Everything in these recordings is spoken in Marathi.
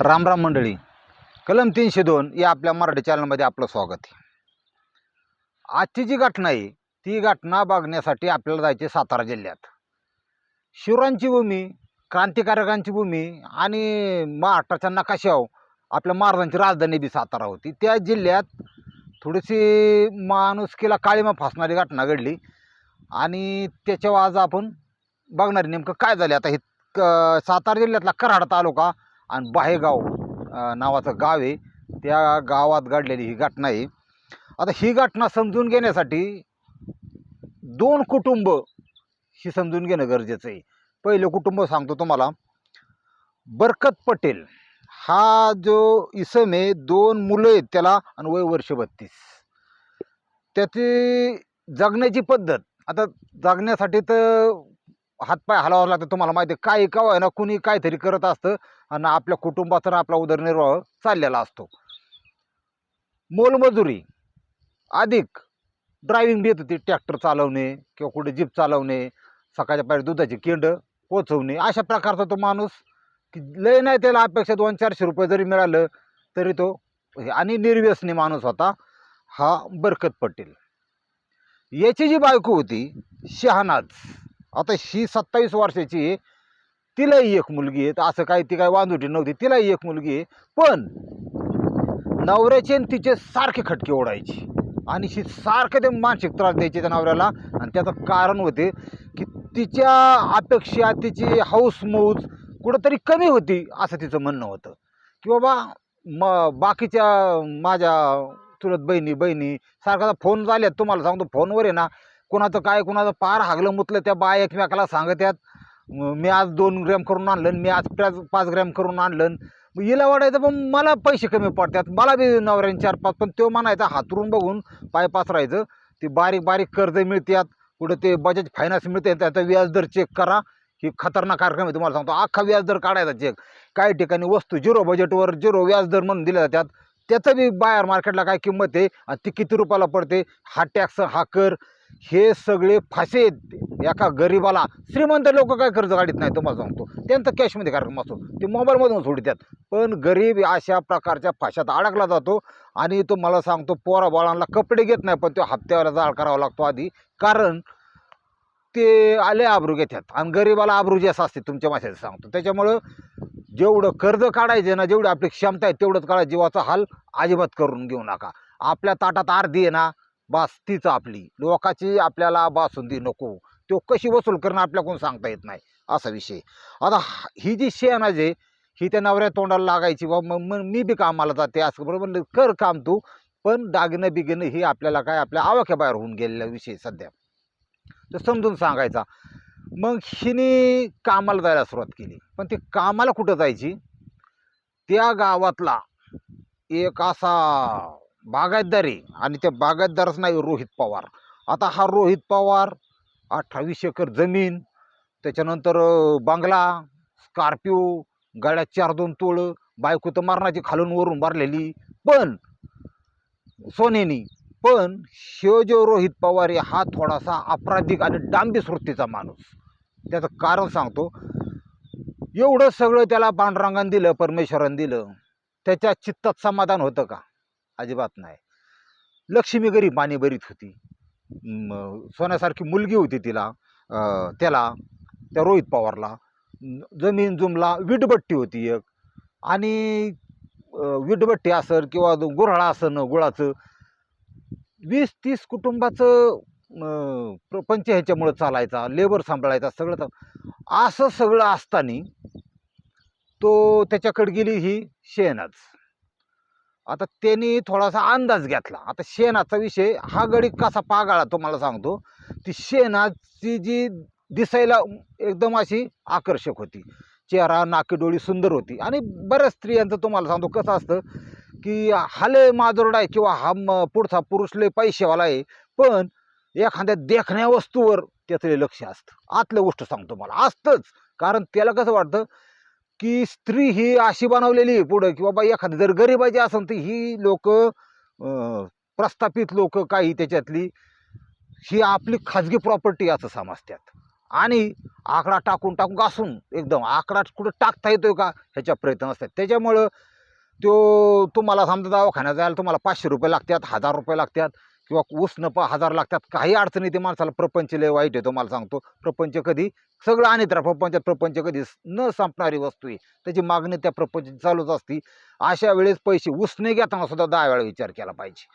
राम राम मंडळी. कलम तीनशे दोन या आपल्या मराठी चॅनलमध्ये आपलं स्वागत आहे. आजची जी घटना आहे ती घटना बघण्यासाठी आपल्याला जायचे सातारा जिल्ह्यात. शिवरांची भूमी क्रांतिकारकांची भूमी आणि महाराष्ट्राच्या नकाशाव आपल्या महाराजांची राजधानी बी सातारा होती. त्या जिल्ह्यात थोडीशी माणुसकीला काळीमा फासणारी घटना घडली आणि त्याच्यावर आज आपण बघणार नेमकं काय झालं. आता हे क सातारा जिल्ह्यातला कराड तालुका आणि बाहेगाव नावाचं गाव आहे. त्या गावात घडलेली ही घटना आहे. आता ही घटना समजून घेण्यासाठी दोन कुटुंब ही समजून घेणं गरजेचं आहे. पहिलं कुटुंब सांगतो तुम्हाला. बरकत पटेल. हा जो इसम आहे दोन मुलं आहेत त्याला आणि वय वर्ष बत्तीस. त्याची जगण्याची पद्धत आता जगण्यासाठी तर हातपाय हलावावं लागतं तुम्हाला माहिती आहे काय का आहे ना कुणी काहीतरी करत असतं आणि आपल्या कुटुंबाचा आपला उदरनिर्वाह चाललेला असतो. मोलमजुरी. अधिक ड्रायव्हिंग बी होती ट्रॅक्टर चालवणे किंवा कुठे जीप चालवणे सकाळच्या पाहिजे दुधाची केंड पोचवणे अशा प्रकारचा तो माणूस की लय नाही त्याला अपेक्षा दोन चारशे रुपये जरी मिळालं तरी तो आणि निर्व्यसनी माणूस होता हा बरकत पटेल. याची जी बायको होती शहानाज. आता ही सत्तावीस वर्षाची तिलाही एक मुलगी आहे. तर असं काही ती काय वांदुटी नव्हती. तिलाही एक मुलगी आहे. पण नवऱ्याचे आणि तिचे सारखे खटके ओढायचे. आणि ही सारखे ते मानसिक त्रास द्यायचे त्या नवऱ्याला. आणि त्याचं कारण होते की तिच्या अपेक्षा तिची हौस मौज कुठंतरी कमी होती असं तिचं म्हणणं होतं. की बाबा म बाकीच्या माझ्या चुलत बहिणी बहिणी सारखा फोन झाल्यात. तुम्हाला सांगतो फोनवर आहे ना कुणाचं काय कुणाचं पार हागलं मुतलं त्या बाया एकमेकाला सांगत्यात मी आज दोन ग्रॅम करून आणलं मी आज पाच पाच ग्रॅम करून आणलं. मग हिला वाढायचं पण मला पैसे कमी पडतात. मला बी नवऱ्याने चार पाच पण तो म्हणायचा हातरून बघून पाय राहायचं ती बारीक बारीक कर्ज मिळतात कुठं ते बजाज फायनान्स मिळते त्याचा व्याजदर चेक करा. ही खतरनाक कार्यक्रम आहे तुम्हाला सांगतो. अख्खा व्याजदर काढायचा चेक काही ठिकाणी वस्तू झिरो बजेटवर झिरो व्याजदर म्हणून दिल्या जातात. त्याचं बी बाहेर मार्केटला काय किंमत आहे? आणि ती किती रुपयाला पडते? हा टॅक्स हा कर. हे सगळे फासे आहेत एका गरिबाला श्रीमंत लोक काय कर्ज काढत नाही तुम्हाला सांगतो. त्यांचं कॅशमध्ये कार्यक्रम असतो ते मोबाईलमधून सोडतात पण गरीब अशा प्रकारच्या फाशात अडकला जातो आणि तो मला सांगतो पोरा बाळांना कपडे घेत नाही पण तो हप्त्यावर जाळ करावा लागतो आधी. कारण ते आले आब्रू घेतात आणि गरिबाला आब्रू जास्त असते तुमच्या माशाचं सांगतो. त्याच्यामुळं जेवढं कर्ज काढायचे ना जेवढी आपली क्षमता आहे तेवढंच काढा. जीवाचा हाल अजिबात करून घेऊ नका. आपल्या ताटात अर्धी आहे ना बास तीच आपली. लोकाची आपल्याला बासुंदी नको. तो कशी वसूल करणं आपल्याकडून सांगता येत नाही. असा विषय. आता हा- ही जी शेण आहे ही त्या नवऱ्या तोंडाला लागायची बा मग मग मी बी कामाला जाते. असं बरोबर म्हणलं कर काम तू. पण दागिनं बिगिनं ही आपल्याला काय आपल्या आवाक्याबाहेर होऊन गेलेला विषय सध्या. तर समजून सांगायचा. मग हिने कामाला जायला सुरुवात केली. पण ती कामाला कुठं जायची? त्या गावातला एक असा बागायतदार आहे आणि त्या बागायतदारच नाही रोहित पवार. आता हा रोहित पवार अठ्ठावीस एकर जमीन त्याच्यानंतर बंगला स्कॉर्पिओ गाड्या चार दोन तोळ बायको तर मरणाची खालून वरून भरलेली. पण सोनेनी पण शिवजो रोहित पवार हा थोडासा अपराधिक आणि डांबी वृत्तीचा माणूस. त्याचं कारण सांगतो एवढं सगळं त्याला पांडुरंगानं दिलं परमेश्वरानं दिलं त्याच्या चित्तात समाधान होतं का? अजिबात नाही. लक्ष्मी गरीब माने होती. सोन्यासारखी मुलगी होती तिला त्याला त्या रोहित पवारला. जमीन जुमला विटभट्टी होती एक. आणि अं, विटभट्टी असेल किंवा गुऱ्हाळा असन गुळाचं वीस तीस कुटुंबाचं प्रपंच ह्याच्यामुळं चालायचा लेबर सांभाळायचा सगळं असं सगळं असताना तो त्याच्याकडे गेली ही शेणाच. आता त्यांनी थोडासा अंदाज घेतला. आता शेणाचा विषय हा गडी कसा पागाळा तुम्हाला सांगतो. ती शेणाची जी दिसायला एकदम अशी आकर्षक होती. चेहरा नाकीडोळी सुंदर होती. आणि बऱ्याच स्त्रियांचं तुम्हाला सांगतो कसं असतं की हा लय माजोरडा आहे किंवा हा म- पुढचा पुरुष लय पैसेवाला आहे पण एखाद्या देखण्या वस्तूवर त्याचं लक्ष असतं. आतलं गोष्ट सांगतो मला असतंच. कारण त्याला कसं वाटतं की स्त्री ही अशी बनवलेली आहे पुढं की बाबा एखादी जर गरिबाची असेल तर ही लोक प्रस्थापित लोक काही त्याच्यातली ही आपली खाजगी प्रॉपर्टी असं समजतात आणि आकडा टाकून टाकून घासून एकदम आकडा कुठं टाकता येतोय का ह्याच्या प्रयत्न असतात त्याच्यामुळं तो तुम्हाला समजा दवाखान्यात जायला तुम्हाला पाचशे रुपये लागतात हजार रुपये लागतात. किंवा उसनं प हजार लागतात. काही अडचणी ते माणसाला. प्रपंच लय वाईट आहे मला सांगतो. प्रपंच कधी सगळं आणि तर प्रपंचात प्रपंच कधी न संपणारी वस्तू आहे. त्याची मागणी त्या प्रपंच चालूच असती. अशा वेळेस पैसे उसने घेताना सुद्धा दहा वेळा विचार केला पाहिजे.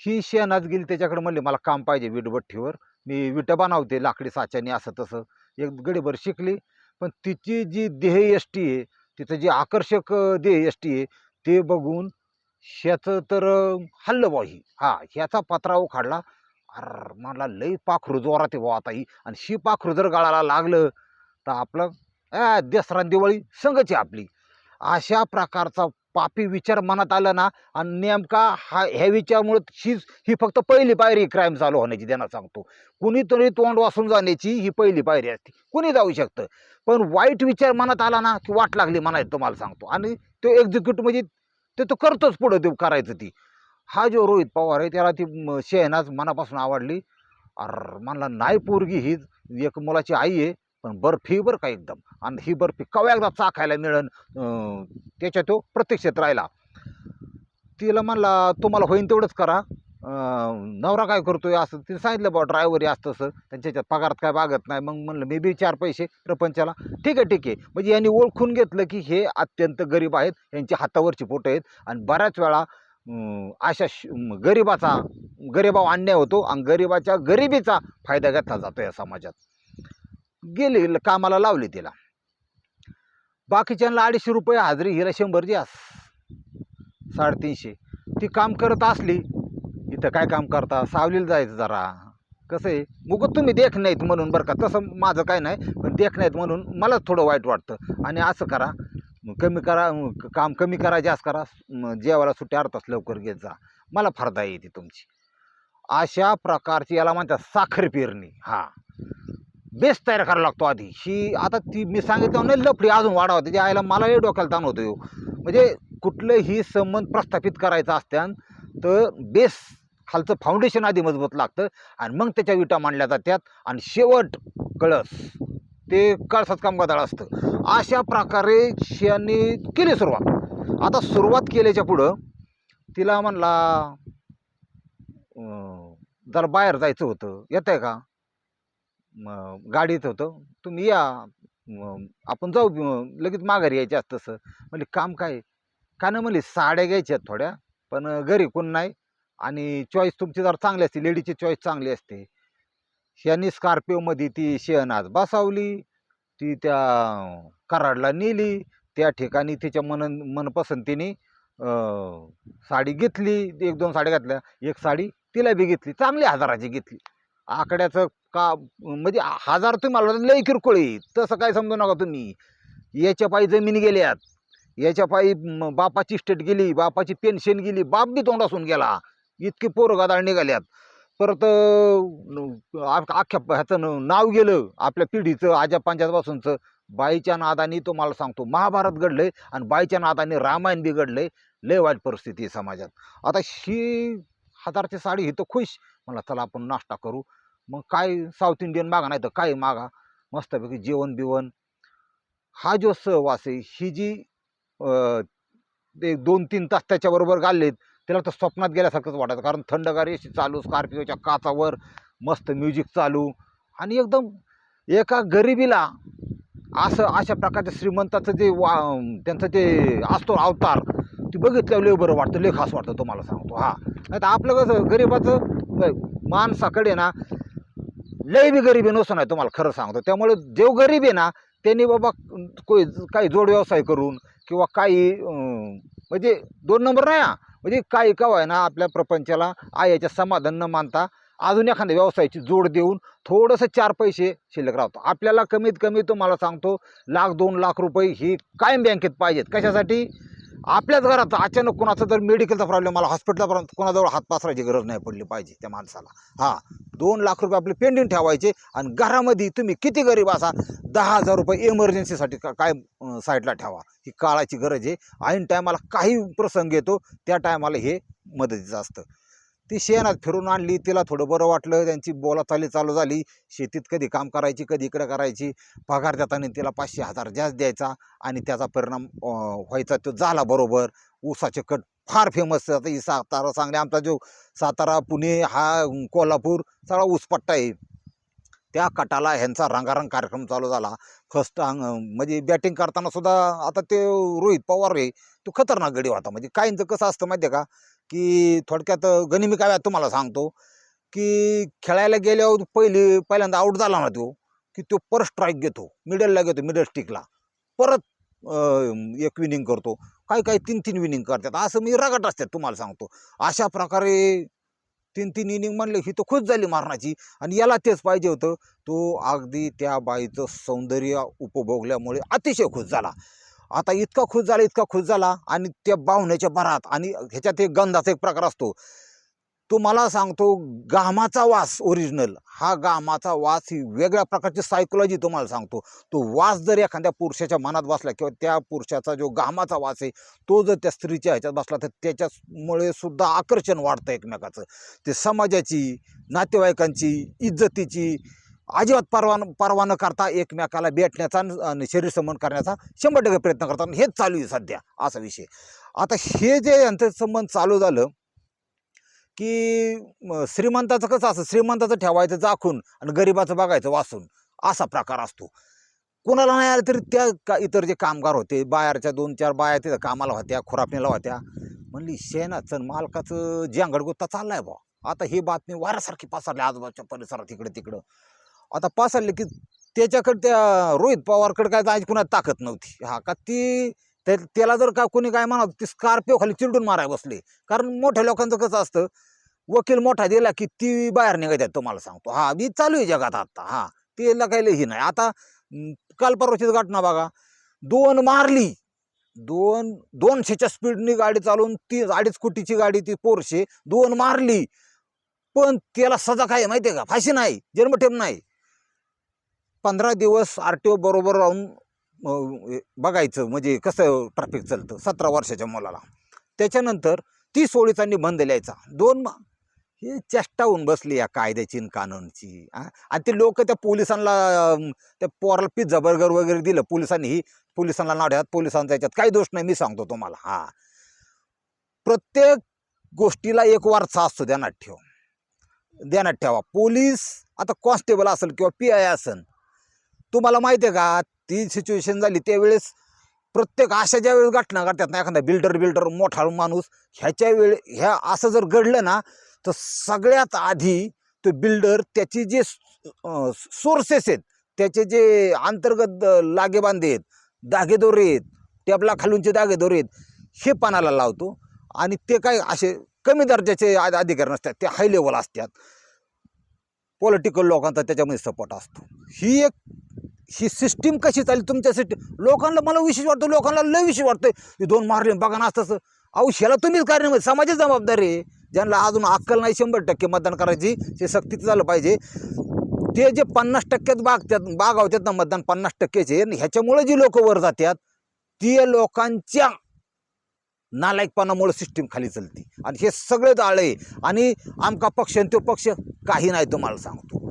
ही शेणात गेली त्याच्याकडे म्हणले मला काम पाहिजे विटभट्टीवर. मी विटं बनवते लाकडी साच्याने असं तसं. एक गडीभर शिकली. पण तिची जी देह यष्टी आहे तिचं जे आकर्षक देह यष्टी आहे ते बघून ह्याचं तर हल्लं बुवा ही. हा ह्याचा पत्राव उखाडला अर मला लई पाखरू जोरात ते बा आता ही. आणि शी पाखरू जर गळाला लागलं तर आपलं ए दसरा दिवाळी संगच आहे आपली. अशा प्रकारचा पापी विचार मनात आला ना आणि नेमका हा ह्या विचारामुळे ही ही फक्त पहिली पायरी क्राईम चालू होण्याची त्यांना सांगतो. कुणीतरी तोंड वासून जाण्याची ही पहिली पायरी असते. कुणी जाऊ शकतं? पण वाईट विचार मनात आला ना की वाट लागली म्हणायचं तुम्हाला सांगतो. आणि तो एक्झिक्यूट म्हणजे ते तो करतोच पुढं ते करायचं ती. हा जो रोहित पवार आहे त्याला ती शेहनाज मनापासून आवडली. अर म्हणला नाही पोरगी ही एक मुलाची आई आहे पण बर्फी बरं का एकदम. आणि ही बर्फी कवा एकदा चाखायला मिळन? त्याच्या तो प्रत्यक्षात राहिला. तिला म्हणला तुम्हाला होईन तेवढंच करा. नवरा काय करतोय असं तिने सांगितलं बा ड्रायव्हर असतं तसं. त्यांच्या पगारात काय बागत नाही. मग म्हणलं मी बी चार पैसे प्रपंचाला. ठीक आहे ठीक आहे. म्हणजे यांनी ओळखून घेतलं की हे अत्यंत गरीब आहेत. यांची हातावरची पोटं आहेत. आणि बऱ्याच वेळा अशा श- गरिबाचा गरिबावर अन्याय होतो आणि गरिबाच्या गरिबीचा फायदा घेतला जातो या समाजात. गेली कामाला लावली तिला. बाकीच्यांना अडीचशे रुपये हाजरी हिला शंभर द्यास. साडेतीनशे. ती काम करत असली इथं काय काम करता? सावलीला जायचं जरा. कसं आहे? मुगत तुम्ही देख नाहीत म्हणून बरं का. तसं माझं काय नाही पण देख नाहीत म्हणून मला थोडं वाईट वाटतं. आणि असं करा. कमी करा काम कमी करा जास्त करा. जेवायला सुट्ट्या अर्ध तास लवकर घेत जा. मला फारदा येते तुमची. अशा प्रकारची याला म्हणतात साखर पेरणी. हा. बेस तयार करायला लागतो आधी. ही आता ती मी सांगितलं नाही लफडी अजून वाढावं. त्याच्या आईला मलाही डोक्याला ताण होतो म्हणजे कुठलंही संबंध प्रस्थापित करायचा असत्यान तर बेस खालचं फाउंडेशन आधी मजबूत लागतं आणि मग त्याच्या विटा मांडल्या जातात आणि शेवट कळस. ते कळसाच काम गदाळ असतं. अशा प्रकारे शियांनी केली सुरुवात. आता सुरुवात केल्याच्या पुढं तिला म्हणला जरा बाहेर जायचं होतं. येत आहे का? मग गाडीत होतं. तुम्ही या. आपण जाऊ लगेच माघारी यायचे असतं तसं. म्हणजे काम काय? का नाही म्हणले साड्या घ्यायच्या थोड्या पण घरी कोण नाही. आणि चॉईस तुमची जरा चांगली असते लेडीची चॉईस चांगली असते ह्यांनी स्कॉर्पिओमध्ये ती शेणात बसावली ती त्या कराडला नेली त्या ठिकाणी तिच्या मन मनपसंतीने साडी घेतली एक दोन साड्या घातल्या एक साडी तिला बी घेतली चांगली हजाराची घेतली. आकड्याचं का म्हणजे हजार तुम्हाला लई किरकोळ आहे तसं काय समजू नका तुम्ही. याच्या पायी जमीन गेल्यात याच्या पायी बापाची स्टेट गेली बापाची पेन्शन गेली बाप बी तोंडासून गेला. इतकी पोरं गादाळ निघाल्यात. परत अख्ख्या ह्याचं नाव गेलं आपल्या पिढीचं आजा पंजापासूनचं बाईच्या नादानी तो मला सांगतो महाभारत घडलंय आणि बाईच्या नादाने रामायण बी घडलंय. लय वाईट परिस्थिती आहे समाजात. आता ही हजारची साडी ही तर खुश. म्हणला चला आपण नाश्ता करू. मग काय साऊथ इंडियन मागा नाही तर काय मागा. मस्तपैकी जेवण बिवण. हा जो सहवास आहे ही जी एक दोन तीन तास त्याच्याबरोबर घाललेत त्याला तर स्वप्नात गेल्यासारखंच वाटायचं. कारण थंडगार एसी चालू स्कॉर्पिओच्या काचावर मस्त म्युझिक चालू. आणि एकदम एका गरिबीला असं अशा प्रकारच्या श्रीमंताचं जे वा त्यांचं जे असतो अवतार ते बघितल्यावर लय बरं वाटतं लय खास वाटतं तुम्हाला सांगतो. हा. नाही तर आपलं कसं गरिबाचं माणसाकडे ना लय बी गरिबी नसतो नाही तुम्हाला खरं सांगतो. त्यामुळे जेव गरीब आहे ना त्यांनी बाबा कोई काही जोड व्यवसाय करून किंवा काही म्हणजे दोन नंबर नाही हा. म्हणजे काही का आहे ना आपल्या प्रपंचाला आयाच्या समाधान न मानता अजून एखाद्या व्यवसायाची जोड देऊन थोडंसं चार पैसे शिल्लक राहतो. आपल्याला कमीत कमी तुम्हाला सांगतो लाख दोन लाख रुपये ही कायम बँकेत पाहिजेत. कशासाठी? आपल्याच घरात अचानक कोणाचा जर मेडिकलचा प्रॉब्लेम मला हॉस्पिटलचा प्रॉब्लेम कोणाजवळ हात पसरायची गरज नाही पडली पाहिजे त्या माणसाला. हां दोन लाख रुपये आपले पेंडिंग ठेवायचे आणि घरामध्ये तुम्ही किती गरीब असा दहा हजार रुपये इमर्जन्सीसाठी का काय साईडला ठेवा. ही काळाची गरज आहे. ऐन टायमाला काही प्रसंग येतो त्या टायमाला हे मदतीचं असतं. ती शेणात फिरून आणली तिला थोडं बरं वाटलं त्यांची बोलाचाली चालू झाली. शेतीत कधी काम करायची कधी इकडं करायची. पगार देताना तिला पाचशे हजार जास्त द्यायचा आणि त्याचा परिणाम व्हायचा तो झाला बरोबर. ऊसाचे कट फार फेमस आता ही सातारा सांगली आमचा जो सातारा पुणे हा कोल्हापूर सगळा ऊसपट्टा आहे. त्या कटाला ह्यांचा रंगारंग कार्यक्रम चालू झाला. फर्स्ट म्हणजे बॅटिंग करताना सुद्धा आता ते रोहित पवार आहे. तो खतरनाक गडी होता. म्हणजे काहींचं कसं असतं माहिती आहे का? की थोडक्यात गनिमी काव्यात तुम्हाला सांगतो की खेळायला गेल्यावर पहिली पहिल्यांदा आऊट झाला ना तो की तो परत स्ट्राईक घेतो मिडलला घेतो मिडल स्टिकला परत एक विनिंग करतो. काही काही तीन तीन विनिंग करतात. असं मी रगट असतात तुम्हाला सांगतो. अशा प्रकारे तीन तीन इनिंग म्हणले ही तर खुश झाली मारण्याची. आणि याला तेच पाहिजे होतं. तो अगदी त्या बाईचं सौंदर्य उपभोगल्यामुळे अतिशय खुश झाला. आता इतका खुश झाला इतका खुश झाला आणि त्या बावण्याच्या भरात आणि ह्याच्यात एक गंधाचा एक प्रकार असतो. तो मला सांगतो गामाचा वास ओरिजिनल हा गामाचा वास ही वेगळ्या प्रकारची सायकोलॉजी तुम्हाला सांगतो. तो वास जर एखाद्या पुरुषाच्या मनात बसला किंवा त्या पुरुषाचा जो गामाचा वास आहे तो जर त्या स्त्रीच्या ह्याच्यात बसला तर त्याच्यामुळे सुद्धा आकर्षण वाढतं एकमेकाचं. ते समाजाची नातेवाईकांची इज्जतीची अजिबात परवा परवा न करता एकमेकाला भेटण्याचा आणि- आणि शरीर संबंध करण्याचा शंभर टक्के प्रयत्न करतात. आणि हेच चालू आहे सध्या असा विषय. आता हे जे यांचं संबंध चालू झालं की श्रीमंताचं कसं असं श्रीमंताचं ठेवायचं जाखून आणि गरिबाचं बघायचं वाचून असा प्रकार असतो. कोणाला नाही आलं तरी त्या का इतर जे कामगार होते बाहेरच्या दोन चार बाया तिथं कामाला होत्या खुरापणीला होत्या म्हणली शेणाचं मालकाचं जे अंगडगुत्ता चाललाय बा आता ही बातमी वाऱ्यासारखी पसरली आजूबाजूच्या परिसरात इकडे तिकडं. आता पसरली की त्याच्याकडे त्या रोहित पवारकडे काय जायची कुणाला ताकद नव्हती. हा का ती त्या- त्याला जर का कोणी काय म्हणत ती स्कॉर्पिओ खाली चिरडून मारायला बसले. कारण मोठ्या लोकांचं कसं असतं वकील मोठा दिला की ती बाहेर निघायच्यात तुम्हाला सांगतो. हा मी चालू आहे जगात आता. हा तिला काही ही नाही. आता काल परवाचीच घटना बघा. दोन मारली. दोन दोनशेच्या स्पीडनी गाडी चालवून ती अडीच कोटीची गाडी ती पोरशे दोन मारली. पण त्याला सजा काय आहे माहिती आहे का? फाशी नाही. जन्मठेप नाही. पंधरा दिवस आर टी ओ बरोबर राहून बघायचं म्हणजे कसं ट्रॅफिक चालतं सतरा वर्षाच्या मुलाला. त्याच्यानंतर तीस ओळीचा निबंध लिहायचा. दोन मा- हे चेष्टा होऊन बसली या कायद्याची आणि कानूनची आणि ते लोक त्या पोलिसांना त्या पोराला पिझ्झा बर्गर वगैरे दिलं. पोलिसांनी ही पोलिसांना नाड्यात पोलिसांचा याच्यात काही दोष नाही मी सांगतो तुम्हाला. हा. प्रत्येक गोष्टीला एक वारसा असतो ध्यानात ठेव. ध्यानात ठेवा. पोलीस आता कॉन्स्टेबल असेल किंवा पी आय असेल तुम्हाला माहिती आहे का ती सिच्युएशन झाली त्यावेळेस प्रत्येक अशा ज्या वेळेस घटना घडतात ना एखादा बिल्डर बिल्डर मोठा माणूस ह्याच्या वेळे ह्या असं जर घडलं ना तर सगळ्यात आधी तो बिल्डर त्याची जे सोर्सेस आहेत त्याचे जे अंतर्गत लागेबांधे आहेत धागेदोरे आहेत टेबला खालूनचे धागेदोरे आहेत हे पानाला लावतो आणि ते काय असे कमी दर्जाचे अधिकार अधिकारी नसतात ते हाय लेवल असतात. पॉलिटिकल लोकांचा त्याच्यामध्ये सपोर्ट असतो. ही एक ही सिस्टीम कशी चालली तुमच्या सिस्टीम लोकांना मला विशेष वाटतं लोकांना लय विशेष वाटतं हे दोन मारले बघा ना असं अहो ह्याला तुम्हीच कार्य समाजाची जबाबदारी आहे. ज्यांना अजून अक्कल नाही शंभर टक्के मतदान करायची ते सक्तीचं झालं पाहिजे. ते जे पन्नास टक्क्यात बागतात बागावतात ना मतदान पन्नास टक्क्याचे आणि ह्याच्यामुळे जी लोक वर जातात ती लोकांच्या नालायकपणामुळे सिस्टीम खाली चालते. आणि हे सगळे आळे आणि आमका पक्ष आणि तो पक्ष काही नाही तुम्हाला सांगतो.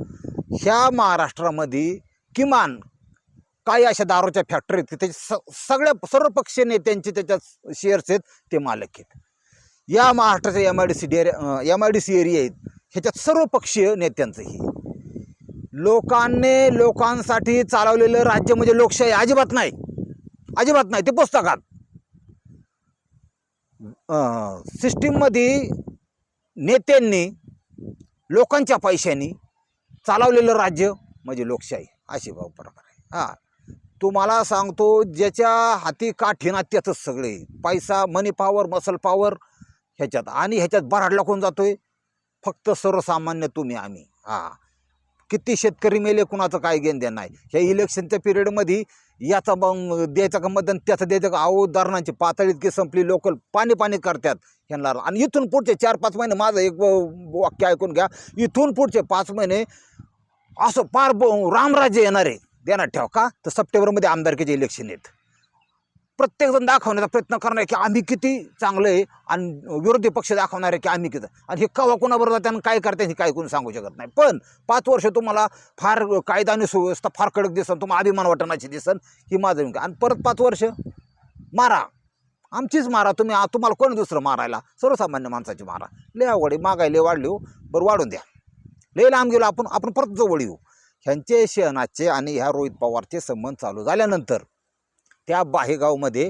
ह्या महाराष्ट्रामध्ये किमान काही अशा दारूच्या फॅक्टरी आहेत त्याचे स सगळ्या सर्व पक्षीय नेत्यांचे त्याच्यात शेअर्स आहेत ते मालक आहेत. या महाराष्ट्राच्या M I D C area M I D C area आहेत ह्याच्यात सर्व पक्षीय नेत्यांचंही. लोकांनी लोकांसाठी चालवलेलं राज्य म्हणजे लोकशाही अजिबात नाही. अजिबात नाही ते पुस्तकात. सिस्टीममध्ये नेत्यांनी लोकांच्या पैशांनी चालवलेलं राज्य म्हणजे लोकशाही. अशी भाऊ प्रकार आहे. हां. तुम्हाला सांगतो ज्याच्या हाती काठी ना सगळे. पैसा मनी पॉवर मसल पॉवर ह्याच्यात. आणि ह्याच्यात बराडला कोण जातोय. फक्त सर्वसामान्य तुम्ही आम्ही. हां. किती शेतकरी मेले कुणाचं काय घेणं देणं नाही. ह्या इलेक्शनच्या पिरियडमध्ये याचा मग द्यायचा का मतदान त्याचं द्यायचं का? अहो धरणांची पातळी इतकी संपली लोकल पाणी पाणी करतात ह्यांना. आणि इथून पुढचे चार पाच महिने माझं एक व- वाक्य ऐकून घ्या. इथून पुढचे पाच महिने असं पार ब- रामराज्य येणार आहे देणार ठेव. का? तर सप्टेंबरमध्ये आमदारकीचे इलेक्शन आहेत. प्रत्येकजण दाखवण्याचा प्रयत्न करणार आहे की आम्ही किती चांगलं आहे आणि विरोधी पक्ष दाखवणार आहे की आम्ही किती. आणि हे कवा कोणाबरोबर जाते आणि काय करते हे काय कोणी सांगू शकत नाही. पण पाच वर्ष तुम्हाला फार कायदा आणि सुव्यवस्था फार कडक दिसन तुम्हाला अभिमान वाटण्याची दिसन ही माझं विचार. आणि परत पाच वर्ष? मारा. आमचीच मारा. तुम्ही तुम्हाला कोण दुसरं मारायला? सर्वसामान्य माणसाची मारा. लय अवघड आहे. वाढली हो. बरं वाढून द्या. लय लांब गेलो आपण आपण परत जवळ येऊ. ह्यांचे शहनाचे आणि ह्या रोहित पवारचे संबंध चालू झाल्यानंतर त्या बाहेगावमध्ये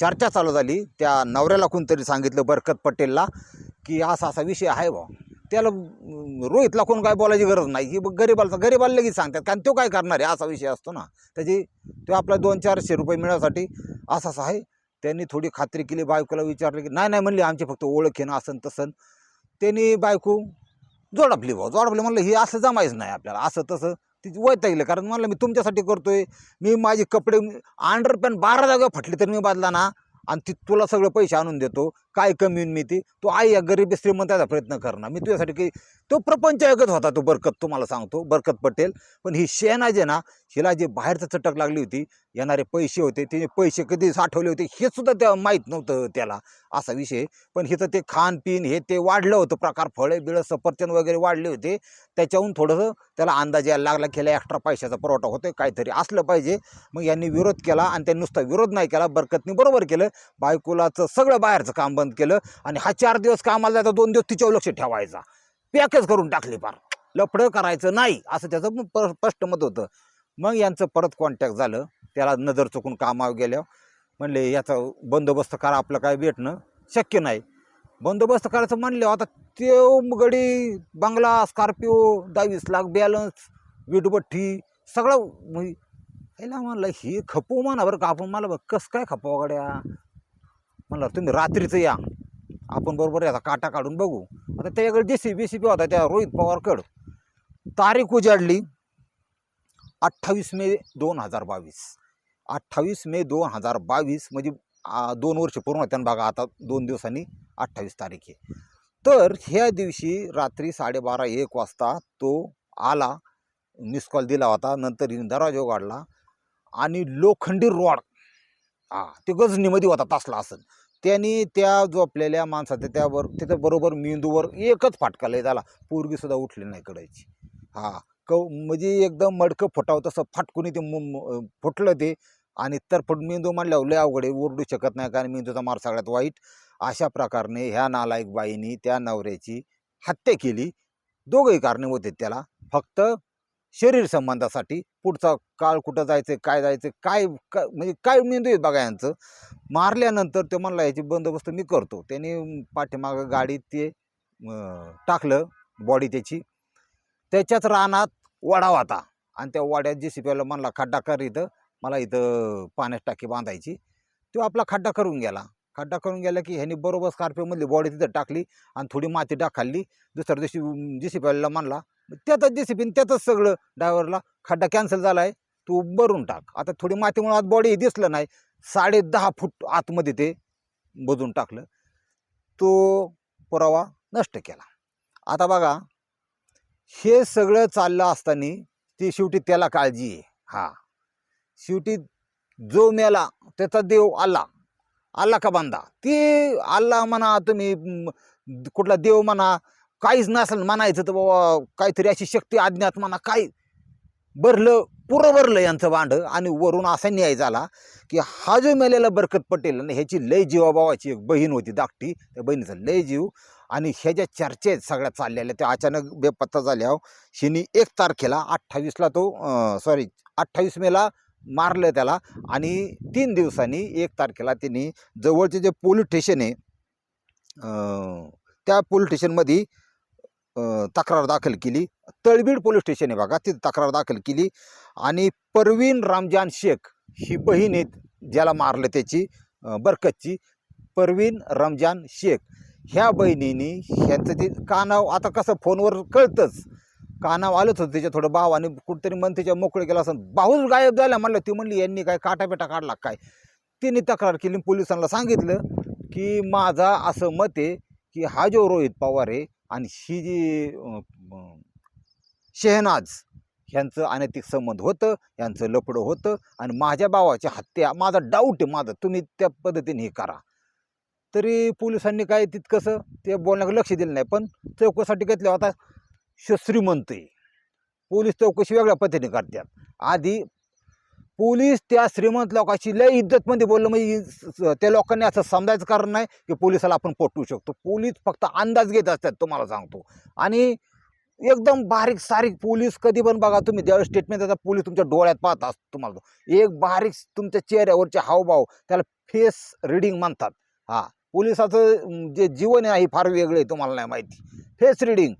चर्चा चालू झाली. त्या नवऱ्याला कोणतरी सांगितलं बरकत पटेलला की असा असा विषय आहे बा त्याला रोहितला कोण काय बोलायची गरज नाही. ही गरीबाला गरीबाला लगेच सांगतात. कारण तो काय करणार आहे? असा विषय असतो ना. त्याची तो आपला दोन चारशे रुपये मिळवण्यासाठी असं असं आहे. त्यांनी थोडी खात्री केली बायकोला विचारलं की नाही नाही म्हणली आमची फक्त ओळख आहे ना असं तसं. त्यांनी बायको जोडापली भाऊ जोडापली म्हणलं हे असं जमायचं नाही आपल्याला असं तसं. तिची वैतागलं कारण म्हणलं मी तुमच्यासाठी करतोय मी माझे कपडे अंडरपॅन्ट बारा जागा फटले तर मी बदला ना आणि ती तुला सगळं पैसे आणून देतो काय कमी मी ती? तो आई या गरीबी श्रीमंताचा प्रयत्न करणार. मी तुझ्यासाठी काही तो प्रपंच ऐकत होता तो बरकत तुम्हाला सांगतो बरकत पटेल. पण ही शेना जे ना हिला जे बाहेरचं चटक लागली होती येणारे पैसे होते ते पैसे कधी साठवले होते हे सुद्धा त्या माहीत नव्हतं त्याला असा विषय पण हिचं ते खानपिन हे ते वाढलं होतं प्रकार फळे बिळं सफरचंद वगैरे वाढले होते. त्याच्याहून थोडंसं त्याला अंदाज यायला लागला केला एक्स्ट्रा पैशाचा पुरवठा होतो काहीतरी असलं पाहिजे. मग यांनी विरोध केला आणि त्यांनी नुसता विरोध नाही केला बरकतनी बरोबर केलं. बायकोलाचं सगळं बाहेरचं काम बंद केलं आणि हा चार दिवस कामाला जायचा दोन दिवस तिच्यावर लक्ष ठेवायचा. पॅकच करून टाकली फार. लफडं करायचं नाही असं त्याचं प- स्पष्ट मत होतं. मग यांचं परत कॉन्टॅक्ट झालं. त्याला नजर चुकून कामावर गेल्यावर म्हणले याचा बंदोबस्त करा आपलं काय भेटणं शक्य नाही. बंदोबस्त करायचं म्हणले आता ते गडी बंगला स्कॉर्पिओ दहावीस लाख बॅलन्स वीटभट्टी सगळं म्हणजे याला म्हणलं ही खपू म्हणा बरं का आपण मला बघ कसं काय खपवा गड्या? म्हणलं तुम्ही रात्रीचं या. आपण बरोबर याचा काटा काढून बघू. आता त्याच्याकडे जे सी बी सी पी होता त्या रोहित पवारकड. तारीख उजाडली. अठ्ठावीस मे दोन हजार बावीस. अठ्ठावीस मे दोन हजार बावीस म्हणजे दोन वर्ष पूर्ण त्यांना बघा आता दोन दिवसांनी अठ्ठावीस तारीख आहे. तर ह्या दिवशी रात्री साडेबारा एक वाजता तो आला मिस कॉल दिला होता नंतर हिने दरवाजा उघडला आणि लोखंडी रॉड हा ते गजनीमध्ये होता तासला असं त्यांनी त्या झोपलेल्या माणसाच्या त्यावर त्याच्या बरोबर मेंदूवर एकच फाटका लय झाला. पोरगीसुद्धा उठली नाही कडायची. हा क म्हणजे एकदम मडकं फुटावं तसं फाटकून ते फुटलं ते आणि तरफट मेंदू म्हणल्यावर लय अवघड आहे ओरडू शकत नाही कारण मेंदूचा मार सगळ्यात वाईट. अशा प्रकारने ह्या नालायक बाईनी त्या नवऱ्याची हत्या केली. दोघंही कारणे होते त्याला. फक्त शरीर संबंधासाठी पुढचा काळ कुठं जायचं काय जायचं काय का म्हणजे काय मेंदू आहेत बघा यांचं. मारल्यानंतर ते म्हणला याची बंदोबस्त मी करतो. त्याने पाठीमागं गाडीत ते टाकलं बॉडी त्याची. त्याच्याच रानात वडा होता. आणि त्या वाड्यात जे सीपीला म्हणला खड्डा कर इथं. मला इथं पाण्यात टाकी बांधायची. तो आपला खड्डा करून गेला. खड्डा करून गेला की ह्याने बरोबर स्कॉर्पिओमधली बॉडी तिथं टाकली आणि थोडी माती टाकाली दुसऱ्या दिवशी जे सीपीला म्हणला त्यातच जे सीपीन त्यातच सगळं. ड्रायव्हरला खड्डा कॅन्सल झाला आहे तू भरून टाक. आता थोडी मातीमुळे आत बॉडी दिसलं नाही. साडे दहा फूट आतमध्ये ते बुजून टाकलं. तो पुरावा नष्ट केला. आता बघा हे सगळं चाललं असताना ती शेवटी त्याला काळजी आहे. हा. शेवटी जो मेला त्याचा देव आला आला का बांधा ते आल्ला म्हणा तुम्ही कुठला देव म्हणा काहीच नसेल म्हणायचं तर बाबा काहीतरी अशी शक्ती अज्ञात म्हणा काय भरलं पुरं भरलं यांचं भांड आणि वरून असा न्याय झाला की हा जो मेलेला बरकत पटेल आणि ह्याची लय जीवाभावाची एक बहीण होती धाकटी त्या बहिणीचा लय जीव आणि ह्या ज्या चर्चेत आहेत सगळ्या चाललेल्या त्या अचानक बेपत्ता झाल्यावर शिनी हो. एक तारखेला अठ्ठावीसला तो सॉरी अठ्ठावीस मेला मारलं त्याला आणि तीन दिवसांनी एक तारखेला त्यांनी जवळचे जे पोलीस स्टेशन आहे त्या पोलीस स्टेशनमध्ये तक्रार दाखल केली. तळबीड पोलीस स्टेशन आहे बघा तिथं तक्रार दाखल केली. आणि परवीन रामजान शेख ही बहीण आहेत ज्याला मारलं त्याची बरकतची. परवीन रमजान शेख ह्या बहिणीने ह्यांचं ते कानाव आता कसं फोनवर कळतंच. कानाव आलंच होतं त्याच्या थोडं भाव आणि कुठंतरी मन त्याच्या मोकळं केला असं. भाऊच गायब झाला म्हणलं ती म्हणली यांनी काय काटापेटा काढला काय? तिने तक्रार केली पोलिसांना सांगितलं की माझा असं मत आहे की हा जो रोहित पवार आहे आणि ही जी शेहनाज ह्यांचं अनैतिक संबंध होतं यांचं लपडं होतं आणि माझ्या भावाची हत्या माझा डाऊट आहे माझं तुम्ही त्या पद्धतीने हे करा. तरी पोलिसांनी काय तितकंसं ते बोलण्याकडे लक्ष दिलं नाही पण चौकशीसाठी घेतलं होता श श्रीमंत आहे पोलीस चौकशी वेगळ्या पद्धतीने करतात. आधी पोलीस त्या श्रीमंत लोकांशी लय इज्जतमध्ये बोललं. म्हणजे त्या लोकांनी असं समजायचं कारण नाही की पोलिसाला आपण पटवू शकतो. पोलीस फक्त अंदाज घेत असतात तुम्हाला सांगतो. आणि एकदम बारीक सारीक पोलीस कधी पण बघा तुम्ही ज्यावेळेस स्टेटमेंट देता पोलीस तुमच्या डोळ्यात पाहत असतो तुम्हाला. तो. एक बारीक तुमच्या चेहऱ्यावरचे हावभाव त्याला फेस रिडिंग म्हणतात. हा पोलिसाचं जे जीवन आहे फार वेगळं आहे तुम्हाला नाही माहिती. Face reading.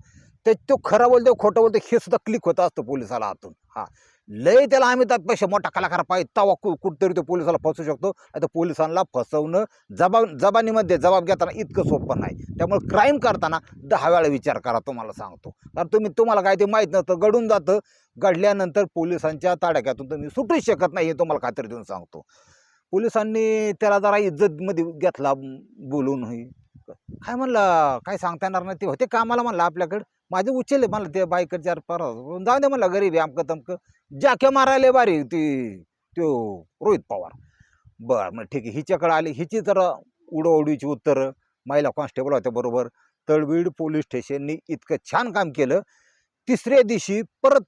ते तो खरं बोलतो खोटं बोलतो हे सुद्धा क्लिक होत असतं पोलिसाला हातून. हा. लय त्याला आम्ही त्यापेक्षा मोठा कलाकार पाहिजे तवा कु कुठतरी तो पोलिसाला फसू शकतो. आता पोलिसांना फसवणं जबाब जबानीमध्ये जबाब घेताना इतकं सोपं नाही. त्यामुळे क्राईम करताना दहा वेळा विचार करा तुम्हाला सांगतो. कारण तुम्ही तुम्हाला काय ते माहीत नसतं घडून जातं. घडल्यानंतर पोलिसांच्या ताडक्यातून तुम्ही सुटूच शकत नाही हे तुम्हाला खात्री देऊन सांगतो. पोलिसांनी त्याला जरा इज्जतमध्ये घेतला बोलूनही बोलून. काय म्हणलं? काय सांगता येणार नाही ते होते कामाला म्हणलं आपल्याकडं. माझे उचलले मला ते बाईकडच्या चार जाऊ दे म्हणलं गरीब आहे अमकं तमकं. जाक्या मारायला बारी ती त्यो रोहित पवार. बरं मग ठीक आहे हिच्याकडे आली. हिची तर उडवडीची उत्तरं महिला कॉन्स्टेबल होत्या बरोबर. तळवीड पोलीस स्टेशननी इतकं छान काम केलं. तिसऱ्या दिवशी परत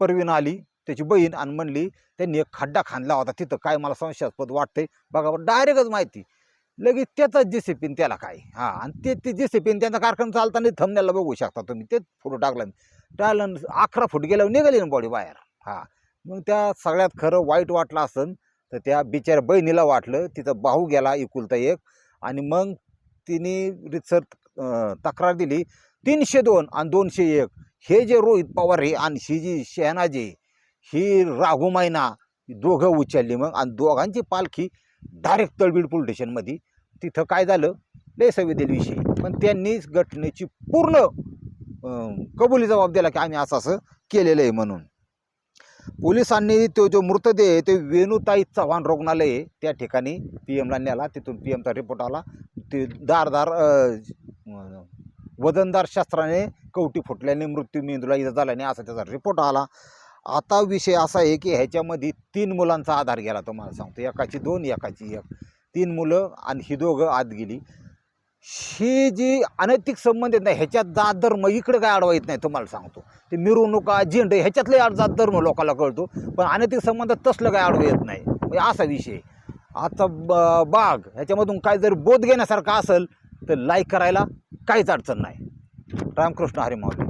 परवीन आली त्याची बहीण आणि म्हणली त्यांनी एक खड्डा खांदला होता तिथं. काय मला संशयास्पद वाटतंय. बघा बरं डायरेक्टच माहिती. लगेच त्याचाच जेसीपीन त्याला काय? हां आणि ते ते जेसीपीन त्यांचा कार्यक्रम चालताना थंबण्याला बघू शकता तुम्ही. तेच फोटो टाकला. मी टाकलं अकरा फूट गेल्यावर निघाली ना बॉडी बाहेर. हां. मग त्या सगळ्यात खरं वाईट वाटलं असन तर त्या बिचाऱ्या बहिणीला वाटलं तिचं भाऊ गेला एकुलता एक. आणि मग तिने रितसर तक्रार दिली तीनशे दोन आणि दोनशे एक. हे जे रोहित पवार हे आणि ही जी शहनाजी ही राघू मैना दोघं उचलली मग. आणि दोघांची पालखी डायरेक्ट तळबीड पोलीस स्टेशनमध्ये. तिथं काय झालं? लय संवेदील विषयी. पण त्यांनी घटनेची पूर्ण कबुली जबाब दिला की आम्ही असं असं केलेलं आहे म्हणून. पोलिसांनी तो जो मृतदेह आहे ते वेणुताई चव्हाण रुग्णालय आहे. त्या ठिकाणी पी एमला नेला. तिथून पी एमचा रिपोर्ट आला. ते दारदार वजनदार शस्त्राने कवटी फुटल्याने मृत्यू मेंदूला इजा झाल्याने असा त्याचा रिपोर्ट आला. आता विषय असा आहे की ह्याच्यामध्ये तीन मुलांचा आधार गेला. तुम्हाला सांगतो. एकाची दोन एकाची एक. तीन मुलं आणि ही दोघं आत गेली. ही जी अनैतिक संबंध आहेत ना ह्याच्यात जात धर्म इकडे काय अडवा येत नाही तुम्हाला सांगतो. ते मिरवणुका झेंडे ह्याच्यातले जात धर्म लोकांना कळतो पण अनैतिक संबंधात तसलं काय अडवा येत नाही. म्हणजे असा विषय आता ब बाग ह्याच्यामधून काय जर बोध घेण्यासारखं असेल तर लाईक करायला काहीच अडचण नाही. रामकृष्ण हरी माऊली